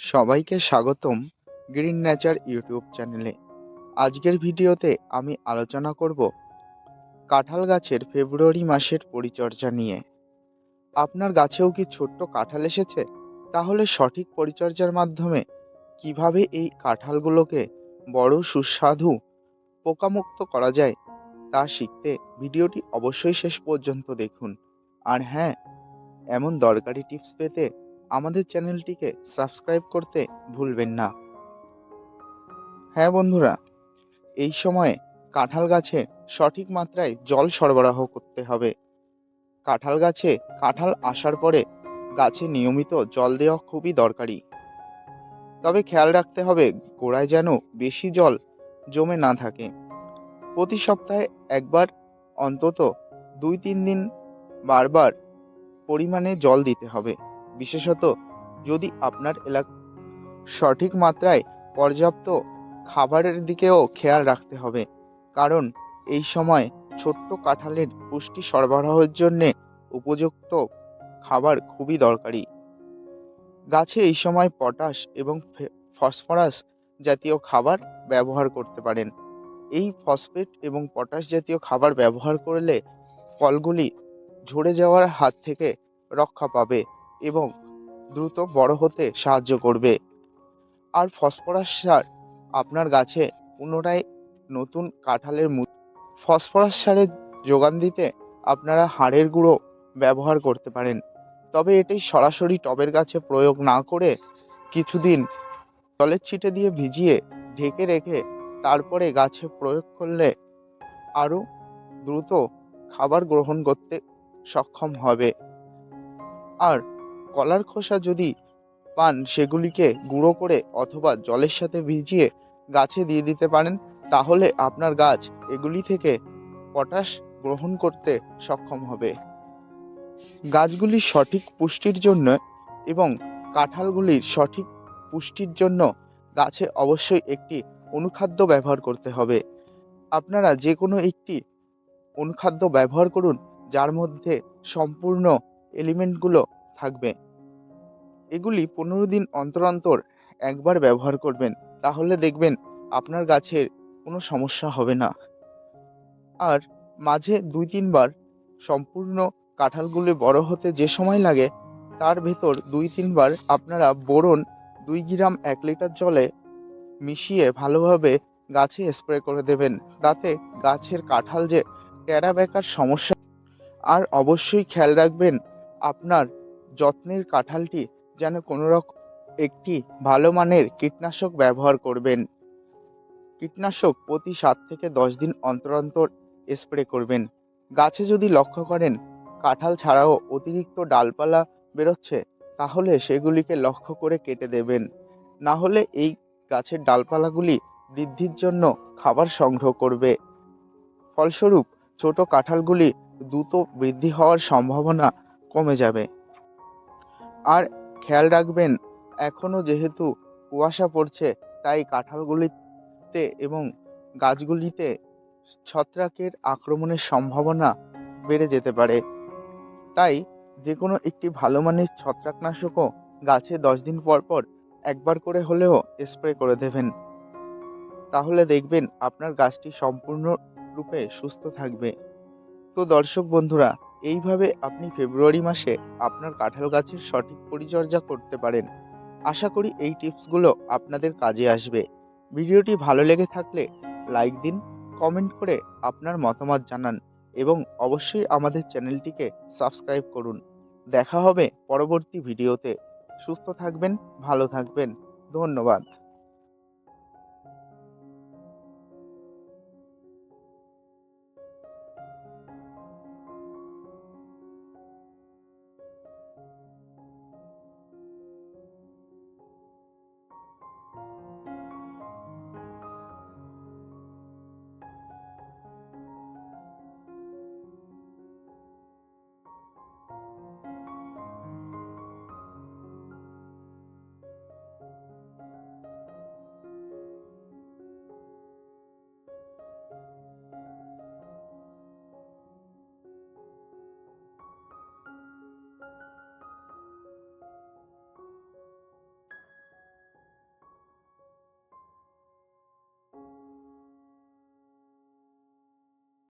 সবাইকে স্বাগতম green nature YouTube চ্যানেলে। আজকের ভিডিওতে আমি আলোচনা করব কাঁঠাল গাছের ফেব্রুয়ারি মাসের পরিচর্যা নিয়ে। আপনার গাছেও কি ছোট্ট কাঁঠাল এসেছে? তাহলে সঠিক পরিচর্যার মাধ্যমে কীভাবে এই কাঁঠালগুলোকে বড় সুস্বাদু পোকামুক্ত করা যায় তা শিখতে ভিডিওটি অবশ্যই শেষ পর্যন্ত দেখুন। আর হ্যাঁ এমন দরকারি টিপস পেতে আমাদের চ্যানেলটিকে সাবস্ক্রাইব করতে ভুলবেন না। হ্যাঁ বন্ধুরা, এই সময়ে কাঁঠাল গাছে সঠিক মাত্রায় জল সরবরাহ করতে হবে। কাঁঠাল গাছে কাঁঠাল আসার পরে গাছে নিয়মিত জল দেওয়া খুবই দরকারি। তবে খেয়াল রাখতে হবে, গোড়ায় যেন বেশি জল জমে না থাকে। প্রতি সপ্তাহে একবার, অন্তত দুই তিন দিন বারবার পরিমাণে জল দিতে হবে। বিশেষত যদি আপনার এলাকা সঠিক মাত্রায় পর্যাপ্ত খাবারের দিকেও খেয়াল রাখতে হবে। কারণ এই সময় ছোট্ট কাঁঠালের পুষ্টি সরবরাহের জন্যে উপযুক্ত খাবার খুবই দরকারি। গাছে এই সময় পটাশ এবং ফসফরাস জাতীয় খাবার ব্যবহার করতে পারেন। এই ফসফেট এবং পটাশ জাতীয় খাবার ব্যবহার করলে ফলগুলি ঝরে যাওয়ার হাত থেকে রক্ষা পাবে। এবং দ্রুত বড় হতে সাহায্য করবে। আর ফসফরাস সার আপনার গাছে পুনরায় নতুন কাঁঠালের ফসফরাস সারের যোগান দিতে আপনারা হাড়ের গুঁড়ো ব্যবহার করতে পারেন। তবে এটি সরাসরি টবের গাছে প্রয়োগ না করে কিছুদিন জলের ছিটে দিয়ে ভিজিয়ে ঢেকে রেখে তারপরে গাছে প্রয়োগ করলে আরও দ্রুত খাবার গ্রহণ করতে সক্ষম হবে। আর কলার খোসা যদি পান, সেগুলিকে গুঁড়ো করে অথবা জলের সাথে ভিজিয়ে গাছে দিয়ে দিতে পারেন, তাহলে আপনার গাছ এগুলি থেকে পটাশ গ্রহণ করতে সক্ষম হবে। গাছগুলির সঠিক পুষ্টির জন্য এবং কাঁঠালগুলির সঠিক পুষ্টির জন্য গাছে অবশ্যই একটি অনুখাদ্য ব্যবহার করতে হবে। আপনারা যে কোনো একটি অনুখাদ্য ব্যবহার করুন, যার মধ্যে সম্পূর্ণ এলিমেন্টগুলো থাকবে। এগুলি পনেরো দিন অন্তর অন্তর একবার ব্যবহার করবেন, তাহলে দেখবেন আপনার গাছের কোনো সমস্যা হবে না। আর মাঝে দুই তিনবার সম্পূর্ণ কাঁঠালগুলি বড় হতে যে সময় লাগে, তার ভেতর দুই তিনবার আপনারা বোরন দুই গ্রাম এক লিটার জলে মিশিয়ে ভালোভাবে গাছে স্প্রে করে দেবেন, তাতে গাছের কাঁঠাল যে ট্যারা বেকার সমস্যা আর অবশ্যই খেয়াল রাখবেন, আপনার যত্নের কাঁঠালটি যেন কোনো রকম একটি ভালো মানের কীটনাশক ব্যবহার করবেন। কীটনাশক প্রতি সাত থেকে দশ দিন অন্তর অন্তর স্প্রে করবেন। গাছে যদি লক্ষ্য করেন, কাঁঠাল ছাড়াও অতিরিক্ত ডালপালা বেরোচ্ছে, তাহলে সেগুলিকে লক্ষ্য করে কেটে দেবেন। না হলে এই গাছের ডালপালাগুলি বৃদ্ধির জন্য খাবার সংগ্রহ করবে। ফলস্বরূপ, ছোট কাঁঠালগুলি দ্রুত বৃদ্ধি হওয়ার সম্ভাবনা কমে যাবে। আর খেয়াল রাখবেন এখনও যেহেতু কুয়াশা পড়ছে, তাই কাঁঠালগুলিতে এবং গাছগুলিতে ছত্রাকের আক্রমণের সম্ভাবনা বেড়ে যেতে পারে। তাই যে কোনো একটি ভালো মানের ছত্রাকনাশকও গাছে দশ দিন পর পর একবার করে হলেও স্প্রে করে দেবেন। তাহলে দেখবেন আপনার গাছটি সম্পূর্ণরূপে সুস্থ থাকবে। তো দর্শক বন্ধুরা এইভাবে আপনি ফেব্রুয়ারি মাসে আপনার কাঁঠাল গাছের সঠিক পরিচর্যা করতে পারেন। আশা করি এই টিপসগুলো আপনাদের কাজে আসবে। ভিডিওটি ভালো লেগে থাকলে লাইক দিন, কমেন্ট করে আপনার মতামত জানান এবং অবশ্যই আমাদের চ্যানেলটিকে সাবস্ক্রাইব করুন। দেখা হবে পরবর্তী ভিডিওতে। সুস্থ থাকবেন, ভালো থাকবেন। ধন্যবাদ।